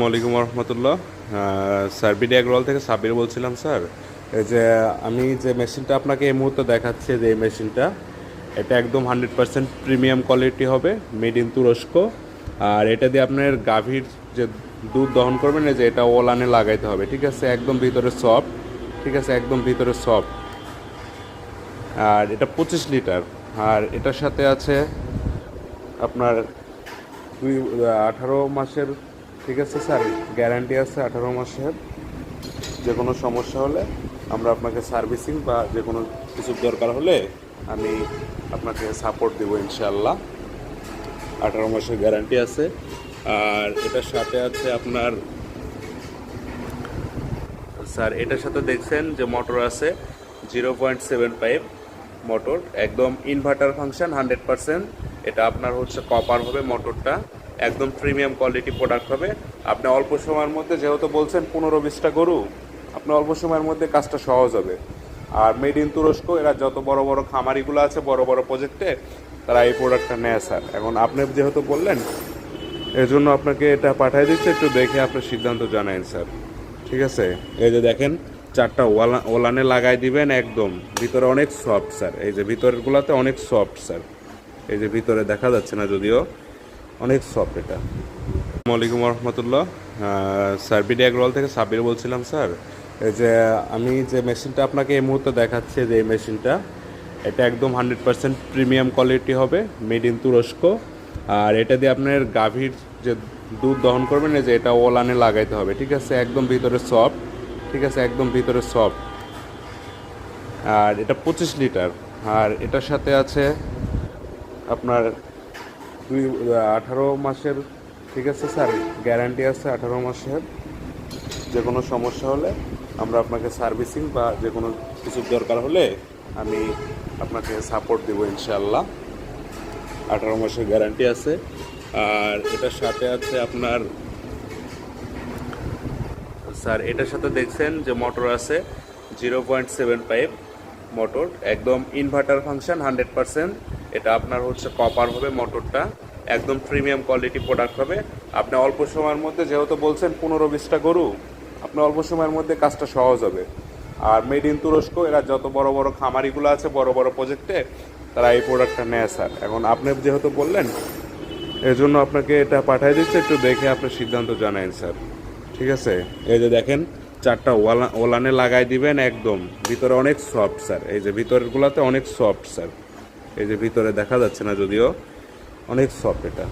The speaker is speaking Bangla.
আসসালামাইকুম রহমতুল্লাহ স্যার বিডি অ্যাগ্রোয়াল থেকে সাবির বলছিলাম, স্যার। এই যে, আমি যে মেশিনটা আপনাকে এই মুহূর্তে দেখাচ্ছি, যে এই মেশিনটা, এটা একদম হান্ড্রেড পার্সেন্ট প্রিমিয়াম কোয়ালিটি হবে, মেড ইন তুরস্ক। আর এটা দিয়ে আপনার গাভীর যে দুধ দহন করবেন যে এটা ওলানে লাগাইতে হবে, ঠিক আছে? একদম ভিতরে সফট, ঠিক আছে? একদম ভিতরে সফট। আর এটা পঁচিশ লিটার। আর এটার সাথে আছে আপনার দুই, আঠারো মাসের ঠিক আছে স্যার, গ্যারান্টি আছে আঠারো মাসের। যে কোনো সমস্যা হলে আমরা আপনাকে সার্ভিসিং বা যে কোনো কিছু দরকার হলে আমি আপনাকে সাপোর্ট দেবো ইনশাল্লাহ আঠারো মাসের গ্যারান্টি আছে। আর এটার সাথে আছে আপনার, স্যার, এটার সাথে দেখছেন যে মোটর আছে zero point seven five motor. একদম ইনভার্টার ফাংশন হান্ড্রেড পার্সেন্ট। এটা আপনার হচ্ছে কপার হবে মোটরটা। একদম প্রিমিয়াম কোয়ালিটি প্রোডাক্ট হবে। আপনি অল্প সময়ের মধ্যে যেহেতু বলছেন পনেরো বিশটা গরু আপনার অল্প সময়ের মধ্যে কাজটা সহজ হবে। আর মেড ইন তুরস্ক, এরা যত বড় বড় খামারিগুলো আছে, বড় বড় প্রজেক্টে তারা এই প্রোডাক্টটা নেয় স্যার এখন আপনি যেহেতু বললেন এর জন্য আপনাকে এটা পাঠিয়ে দিচ্ছে, একটু দেখে আপনার সিদ্ধান্ত জানাইন স্যার ঠিক আছে? এই যে দেখেন, চারটা ওয়ালা, ওলানে লাগাই দিবেন একদম। ভিতরে অনেক সফট স্যার এই যে ভিতরেরগুলোতে অনেক সফট স্যার এই যে ভিতরে দেখা যাচ্ছে না যদিও। অনেক সফট এটা। আসসালামাইকুম রহমতুল্লাহ স্যার বিডি অ্যাগ্রোয়াল থেকে সাবির বলছিলাম, স্যার। এই যে, আমি যে মেশিনটা আপনাকে এই মুহূর্তে দেখাচ্ছি, যে এই মেশিনটা, এটা একদম হান্ড্রেড পার্সেন্ট প্রিমিয়াম কোয়ালিটি হবে, মেড ইন তুরস্ক। আর এটা দিয়ে আপনার গাভীর যে দুধ দহন করবেন যে এটা ওলানে লাগাইতে হবে, ঠিক আছে? একদম ভিতরে সফট ঠিক আছে? একদম ভিতরে সফট আর এটা পঁচিশ লিটার। আর এটার সাথে আছে আপনার দুই আঠারো মাসের, ঠিক আছে স্যার? গ্যারান্টি আছে আঠারো মাসের। যে কোনো সমস্যা হলে আমরা আপনাকে সার্ভিসিং বা যে কোনো কিছু দরকার হলে আমি আপনাকে সাপোর্ট দেবো ইনশাল্লাহ আঠারো মাসের গ্যারান্টি আছে। আর এটার সাথে আছে আপনার, স্যার, এটার সাথে দেখছেন যে মোটর আছে zero point seven five motor. একদম ইনভার্টার ফাংশন হান্ড্রেড পারসেন্ট এটা আপনার হচ্ছে কপার হবে মোটরটা একদম প্রিমিয়াম কোয়ালিটি প্রোডাক্ট হবে। আপনি অল্প সময়ের মধ্যে যেহেতু বলছেন পনেরো বিশটা গরু, আপনি অল্প সময়ের মধ্যে কাজটা সহজ হবে। আর মেড ইন তুরস্ক, এরা যত বড় বড় খামারিগুলো আছে, বড় বড় প্রজেক্টে তারা এই প্রোডাক্টটা নেয়, স্যার। এখন আপনি যেহেতু বললেন এর জন্য আপনাকে এটা পাঠিয়ে দিচ্ছে, একটু দেখে আপনার সিদ্ধান্ত জানাইন, স্যার। ঠিক আছে? এই যে দেখেন, চারটা ওয়ালা ওলানে লাগাই দিবেন একদম। ভিতরে অনেক সফট স্যার। এই যে ভিতরেরগুলোতে অনেক সফট স্যার। এই যে ভিতরে দেখা যাচ্ছে না যদিও। অনেক সফট এটা।